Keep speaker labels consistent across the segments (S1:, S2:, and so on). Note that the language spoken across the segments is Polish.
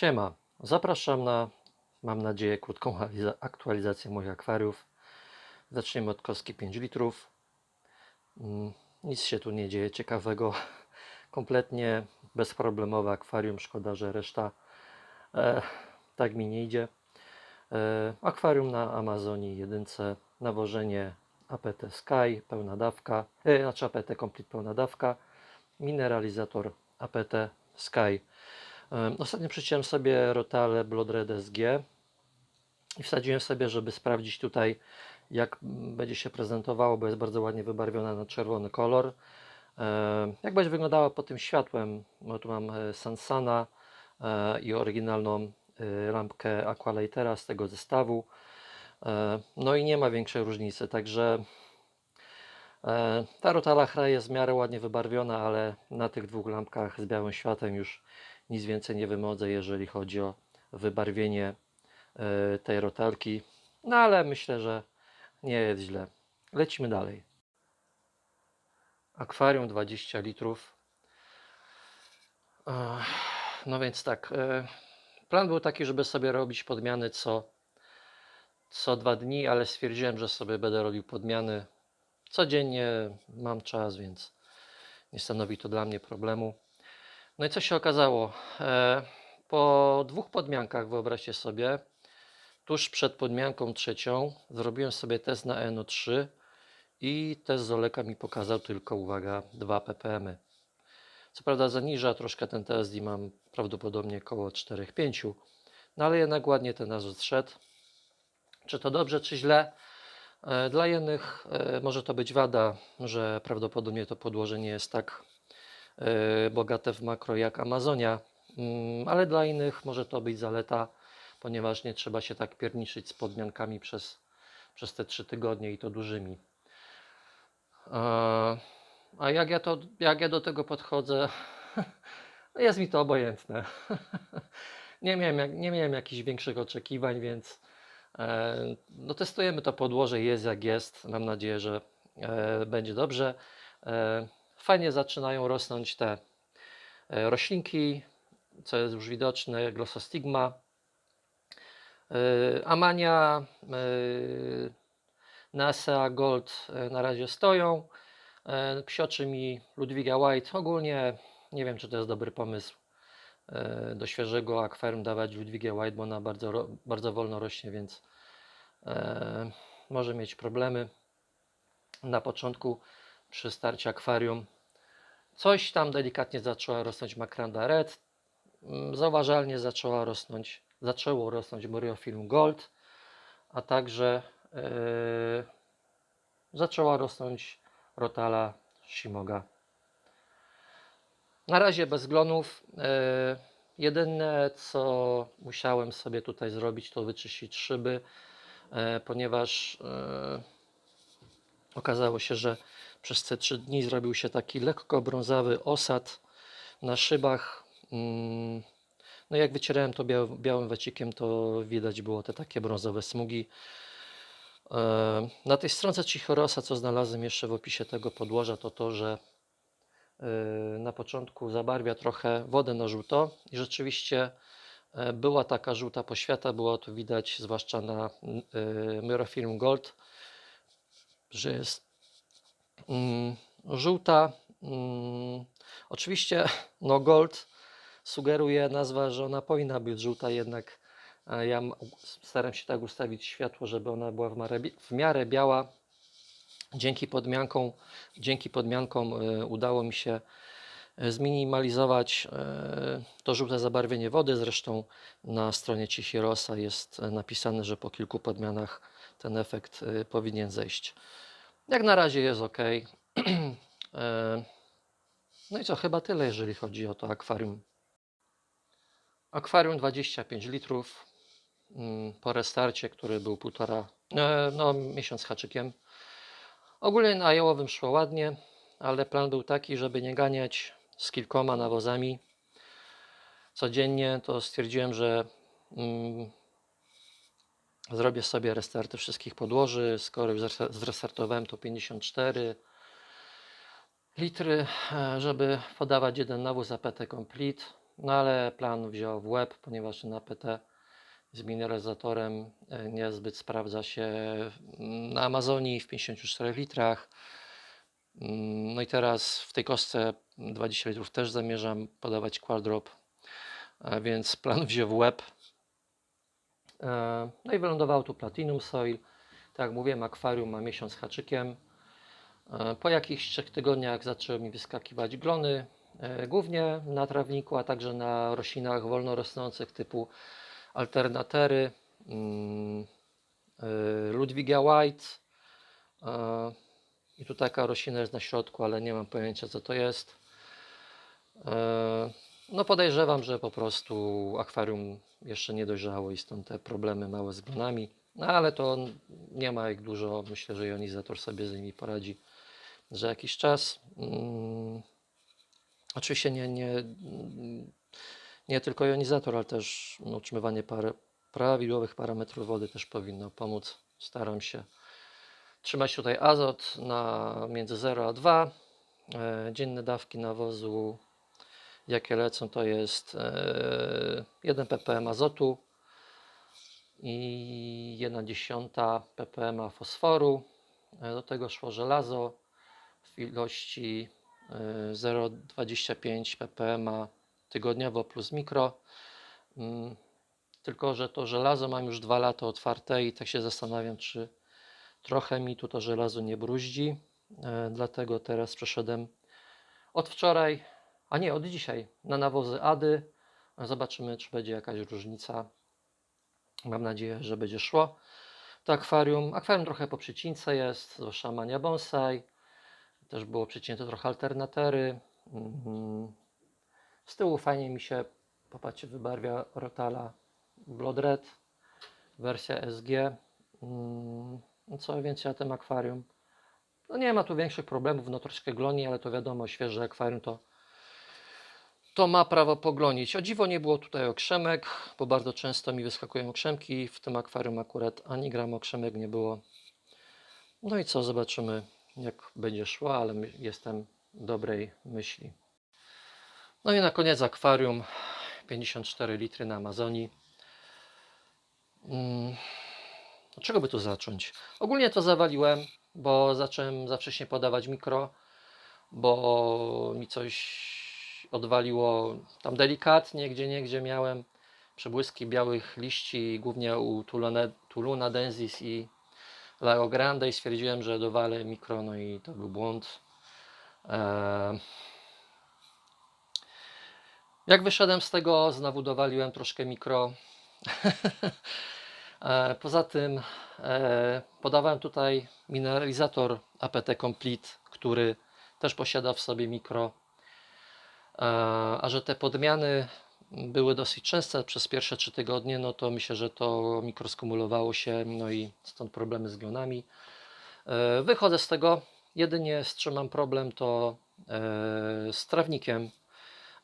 S1: Siema, zapraszam na, mam nadzieję, krótką aliza- aktualizację moich akwariów. Zaczniemy od kostki 5 litrów. Mm, Nic się tu nie dzieje ciekawego. Kompletnie bezproblemowe akwarium. Szkoda, że reszta e, tak mi nie idzie. E, akwarium na Amazonii jedynce. Nawożenie APT Sky, pełna dawka. E, znaczy APT Complete pełna dawka. Mineralizator APT Sky. Ostatnio przyciąłem sobie Rotale Blood Red SG i wsadziłem sobie, żeby sprawdzić tutaj jak będzie się prezentowało, bo jest bardzo ładnie wybarwiona na czerwony kolor. Jak będzie wyglądała pod tym światłem, bo tu mam e, Sansana e, i oryginalną e, lampkę Aqualightera z tego zestawu. No i nie ma większej różnicy, także ta Rotala Hra jest w miarę ładnie wybarwiona, ale na tych dwóch lampkach z białym światłem już nic więcej nie wymodzę, jeżeli chodzi o wybarwienie e, tej rotalki. No ale myślę, że nie jest źle. Lecimy dalej. Akwarium 20 litrów. Ech, No więc tak. e, Plan był taki, żeby sobie robić podmiany co, co dwa dni, ale stwierdziłem, że sobie będę robił podmiany codziennie. Mam czas, więc nie stanowi to dla mnie problemu. No i co się okazało? E, Po dwóch podmiankach, wyobraźcie sobie, tuż przed podmianką trzecią zrobiłem sobie test na NO3 i test z Oleka mi pokazał tylko, uwaga, 2 ppm. Co prawda zaniża troszkę ten test i mam prawdopodobnie około 4-5, no ale jednak ładnie ten narzut szedł. Czy to dobrze, czy źle? E, Dla jednych e, może to być wada, że prawdopodobnie to podłoże nie jest tak bogate w makro jak Amazonia, Mm, ale dla innych może to być zaleta, ponieważ nie trzeba się tak pierniczyć z podmiankami przez, przez te trzy tygodnie i to dużymi. E, A jak ja, to, jak ja do tego podchodzę, jest mi to obojętne. Nie miałem, nie miałem jakichś większych oczekiwań, więc e, no testujemy to podłoże, jest jak jest. Mam nadzieję, że e, będzie dobrze. Fajnie zaczynają rosnąć te e, roślinki, co jest już widoczne, glossostigma. E, Amania, e, Nasea Gold na razie stoją. Psioczy mi Ludwiga White. Ogólnie nie wiem, czy to jest dobry pomysł do świeżego akwarium dawać Ludwigę White, bo ona bardzo, bardzo wolno rośnie, więc może mieć problemy na początku przy starcie akwarium. Coś tam delikatnie zaczęła rosnąć Makranda Red. Mm, Zauważalnie zaczęła rosnąć, zaczęło rosnąć Myriofilm Gold, a także e, zaczęła rosnąć Rotala Shimoga. Na razie bez glonów. E, jedyne co musiałem sobie tutaj zrobić to wyczyścić szyby, e, ponieważ e, okazało się, że przez te trzy dni zrobił się taki lekko brązowy osad na szybach. Mm, No jak wycierałem to biał, białym wacikiem, to widać było te takie brązowe smugi. E, Na tej stronce Cichorosa, co znalazłem jeszcze w opisie tego podłoża, to to, że e, na początku zabarwia trochę wodę na żółto i rzeczywiście e, była taka żółta poświata, było to widać zwłaszcza na Myrofilm Gold, że jest żółta. Mm, oczywiście no Gold sugeruje nazwa, że ona powinna być żółta, jednak e, ja staram się tak ustawić światło, żeby ona była w miarę, biała. Dzięki podmiankom, dzięki podmiankom e, udało mi się e, zminimalizować to żółte zabarwienie wody. Zresztą na stronie Cichirosa jest napisane, że po kilku podmianach ten efekt powinien zejść. Jak na razie jest ok. E, No i co, chyba tyle, jeżeli chodzi o to akwarium. Akwarium 25 litrów mm, po restarcie, który był półtora, e, no miesiąc haczykiem. Ogólnie na jałowym szło ładnie, ale plan był taki, żeby nie ganiać z kilkoma nawozami codziennie, to stwierdziłem, że mm, zrobię sobie restarty wszystkich podłoży. Skoro już zres- zrestartowałem to 54 litry, e, żeby podawać jeden nawóz APT Complete. no ale plan wziął w łeb, ponieważ na PT z mineralizatorem e, niezbyt sprawdza się mm, na Amazonii w 54 litrach. Mm, No i teraz w tej kostce 20 litrów też zamierzam podawać quadrop, a więc plan wziął w łeb. E, No i wylądował tu Platinum Soil. Tak jak mówiłem, akwarium ma miesiąc haczykiem. E, Po jakichś trzech tygodniach zaczęły mi wyskakiwać glony, e, głównie na trawniku, a także na roślinach wolno rosnących typu alternatery, mm, Ludwigia White. I tu taka roślina jest na środku, ale nie mam pojęcia co to jest. No podejrzewam, że po prostu akwarium jeszcze nie dojrzało i stąd te problemy małe z glonami. No ale to nie ma ich dużo. Myślę, że jonizator sobie z nimi poradzi za jakiś czas. Mm, Oczywiście nie, nie, nie tylko jonizator, ale też no, utrzymywanie par, prawidłowych parametrów wody też powinno pomóc. Staram się trzymać tutaj azot na między 0 a 2. E, Dzienne dawki nawozu, jakie lecą, to jest e, 1 ppm azotu i 1 dziesiąta ppm fosforu. E, Do tego szło żelazo w ilości e, 0,25 ppm tygodniowo plus mikro. Mm, Tylko, że to żelazo mam już dwa lata otwarte i tak się zastanawiam, czy trochę mi tu to żelazo nie bruździ. E, Dlatego teraz przeszedłem od wczoraj, a nie od dzisiaj, na nawozy Ady. Zobaczymy, czy będzie jakaś różnica. Mam nadzieję, że będzie szło. To akwarium. Akwarium trochę po przycince jest, zwłaszcza mania bonsai. Też było przycięte trochę alternatery. Mhm. Z tyłu fajnie mi się, popatrzcie, wybarwia Rotala Blood Red, wersja SG. Mm, No co więcej o tym akwarium? No nie ma tu większych problemów, no troszkę gloni, ale to wiadomo, świeże akwarium to, to ma prawo poglonić. O dziwo nie było tutaj okrzemek, bo bardzo często mi wyskakują okrzemki. W tym akwarium akurat ani gram okrzemek nie było. No i co, zobaczymy jak będzie szło, ale jestem dobrej myśli. No i na koniec akwarium 54 litry na Amazonii. Mm, Od czego by tu zacząć? Ogólnie to zawaliłem, bo zacząłem za wcześnie podawać mikro, bo mi coś odwaliło tam delikatnie, gdzie nie, gdzie miałem przebłyski białych liści, głównie u Tulone- Tuluna densis i Lago Grande i stwierdziłem, że dowalę mikro, no i to był błąd. Eee, Jak wyszedłem z tego, znowu dowaliłem troszkę mikro. E, Poza tym e, podawałem tutaj mineralizator APT Complete, który też posiada w sobie mikro. A że te podmiany były dosyć częste przez pierwsze trzy tygodnie, no to myślę, że to mikro skumulowało się, no i stąd problemy z glonami. E, Wychodzę z tego. Jedynie z czym mam problem to e, z trawnikiem.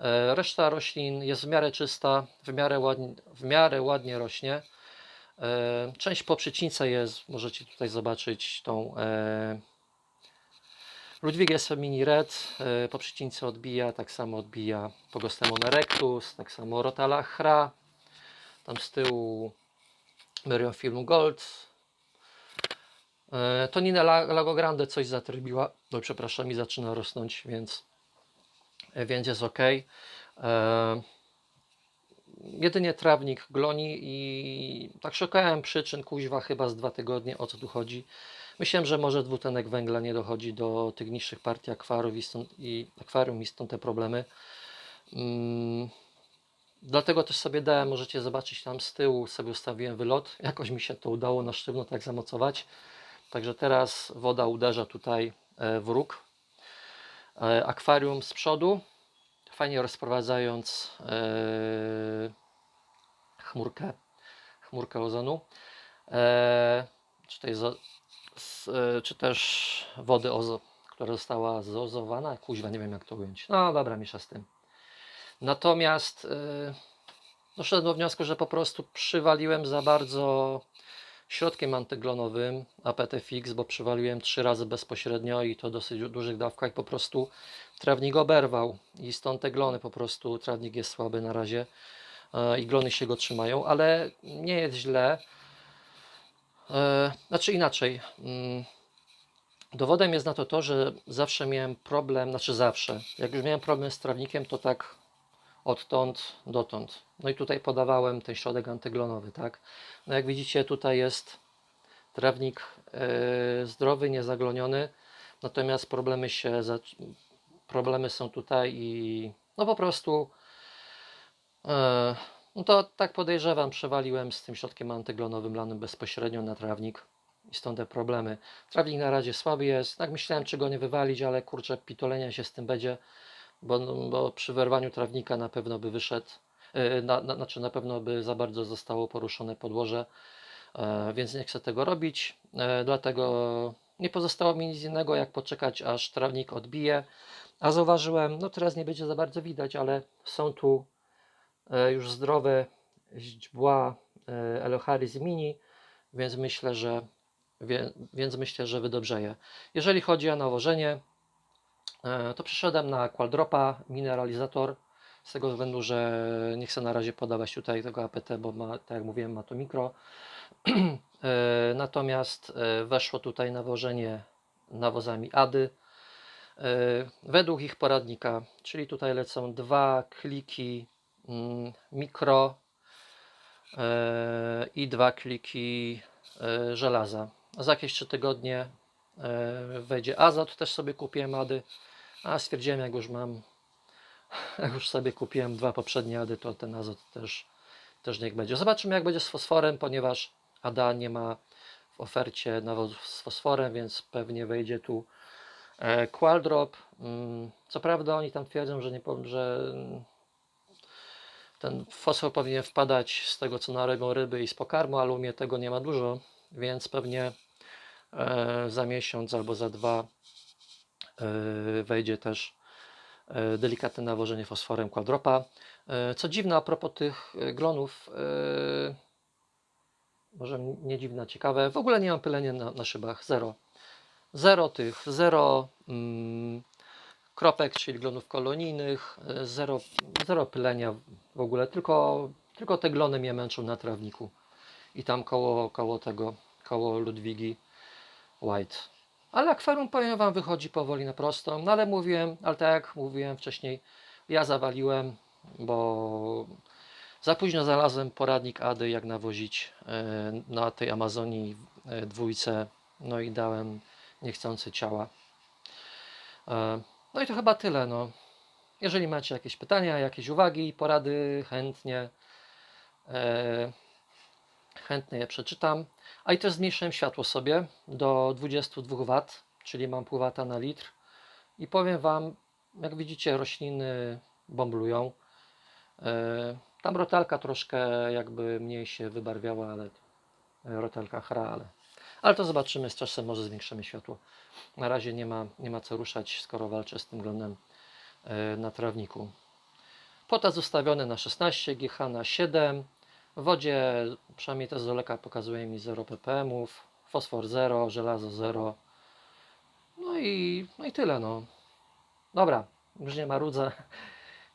S1: E, Reszta roślin jest w miarę czysta, w miarę ładnie, w miarę ładnie rośnie. Część po przycince jest, możecie tutaj zobaczyć tą Ludwigę Femini Red. E, po przycince odbija, tak samo odbija Pogostemon erectus, tak samo Rotala Chra. Tam z tyłu Merion Film Gold. E, Tonina La- Lago Grande coś zatrybiła, no przepraszam, i zaczyna rosnąć, więc, e, więc jest ok. Jedynie trawnik gloni i tak szukałem przyczyn, kuźwa chyba z dwa tygodnie, o co tu chodzi. Myślałem, że może dwutlenek węgla nie dochodzi do tych niższych partii akwariów i stąd, i akwarium i stąd te problemy. Mm, Dlatego też sobie dałem, możecie zobaczyć tam z tyłu, sobie ustawiłem wylot. Jakoś mi się to udało na sztywno tak zamocować. Także teraz woda uderza tutaj e, w róg. E, Akwarium z przodu, fajnie rozprowadzając e, chmurkę, chmurkę ozonu. Czy, zo, s, e, czy też wody, ozo, która została zozowana. Kuźwa, nie wiem jak to ująć. No dobra, miesza z tym. Natomiast e, doszedłem do wniosku, że po prostu przywaliłem za bardzo środkiem antyglonowym APT Fix, bo przywaliłem trzy razy bezpośrednio i to dosyć du- dużych dawkach. Po prostu trawnik oberwał i stąd te glony po prostu, trawnik jest słaby na razie e, i glony się go trzymają, ale nie jest źle. E, Znaczy inaczej. mm, Dowodem jest na to to, że zawsze miałem problem, znaczy zawsze, jak już miałem problem z trawnikiem, to tak odtąd dotąd. No i tutaj podawałem ten środek antyglonowy, tak? No jak widzicie, tutaj jest trawnik e, zdrowy, niezagloniony, natomiast problemy się, problemy są tutaj i no po prostu e, no to tak podejrzewam, przewaliłem z tym środkiem antyglonowym lanym bezpośrednio na trawnik i stąd te problemy. Trawnik na razie słaby jest, tak myślałem czy go nie wywalić, ale kurczę pitolenia się z tym będzie, bo, bo przy wyrwaniu trawnika na pewno by wyszedł, e, na, na, znaczy na pewno by za bardzo zostało poruszone podłoże, e, więc nie chcę tego robić, e, dlatego nie pozostało mi nic innego jak poczekać aż trawnik odbije, a zauważyłem, no teraz nie będzie za bardzo widać, ale są tu już zdrowe źdźbła e, Elocharis mini, więc myślę, że więc myślę, że wydobrzeje. Jeżeli chodzi o nawożenie, e, to przeszedłem na Qualdropa mineralizator z tego względu, że nie chcę na razie podawać tutaj tego APT, bo ma, tak jak mówiłem, ma to mikro. E, Natomiast e, weszło tutaj nawożenie nawozami ADY. E, Według ich poradnika, czyli tutaj lecą dwa kliki mikro e, i dwa kliki e, żelaza. Za jakieś 3 tygodnie e, wejdzie azot, też sobie kupiłem ady, a stwierdziłem jak już mam, jak już sobie kupiłem dwa poprzednie ady, to ten azot też, też niech będzie. Zobaczymy jak będzie z fosforem, ponieważ ADA nie ma w ofercie nawozów z fosforem, więc pewnie wejdzie tu Qualdrop. Mm, Co prawda oni tam twierdzą, że, nie, że mm, ten fosfor powinien wpadać z tego, co na robią ryby i z pokarmu, ale u mnie tego nie ma dużo, więc pewnie e, za miesiąc albo za dwa e, wejdzie też e, delikatne nawożenie fosforem quadropa. Co dziwne, a propos tych glonów, może nie dziwne, ciekawe, w ogóle nie mam pylenia na, na szybach, zero. Zero tych, zero mm, kropek, czyli glonów kolonijnych, e, zero, zero pylenia w ogóle, tylko, tylko te glony mnie męczą na trawniku i tam koło, koło tego, koło Ludwigi White. Ale akwarium, powiem Wam, wychodzi powoli na prostą, no ale mówiłem, ale tak jak mówiłem wcześniej, ja zawaliłem, bo za późno znalazłem poradnik Ady, jak nawozić e, na tej Amazonii e, dwójce, no i dałem niechcący ciała. No i to chyba tyle. No. Jeżeli macie jakieś pytania, jakieś uwagi, porady, chętnie, e, chętnie je przeczytam. A i też zmniejszyłem światło sobie do 22 W, czyli mam pół wata na litr. I powiem Wam, jak widzicie, rośliny bomblują. E, Tam rotalka troszkę jakby mniej się wybarwiała, ale rotalka chra, ale, ale to zobaczymy z czasem, może zwiększymy światło. Na razie nie ma, nie ma co ruszać, skoro walczę z tym glonem e, na trawniku. Potas ustawiony na 16, GH na 7. W wodzie, przynajmniej to z daleka pokazuje mi 0 ppm, fosfor 0, żelazo 0. No i, no i tyle. No. Dobra, już nie ma rudza.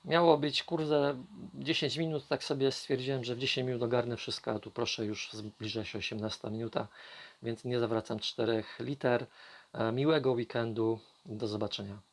S1: Miało być kurde 10 minut, tak sobie stwierdziłem, że w 10 minut ogarnę wszystko, a tu proszę już zbliża się 18 minuta, więc nie zawracam 4 liter. E, Miłego weekendu, do zobaczenia.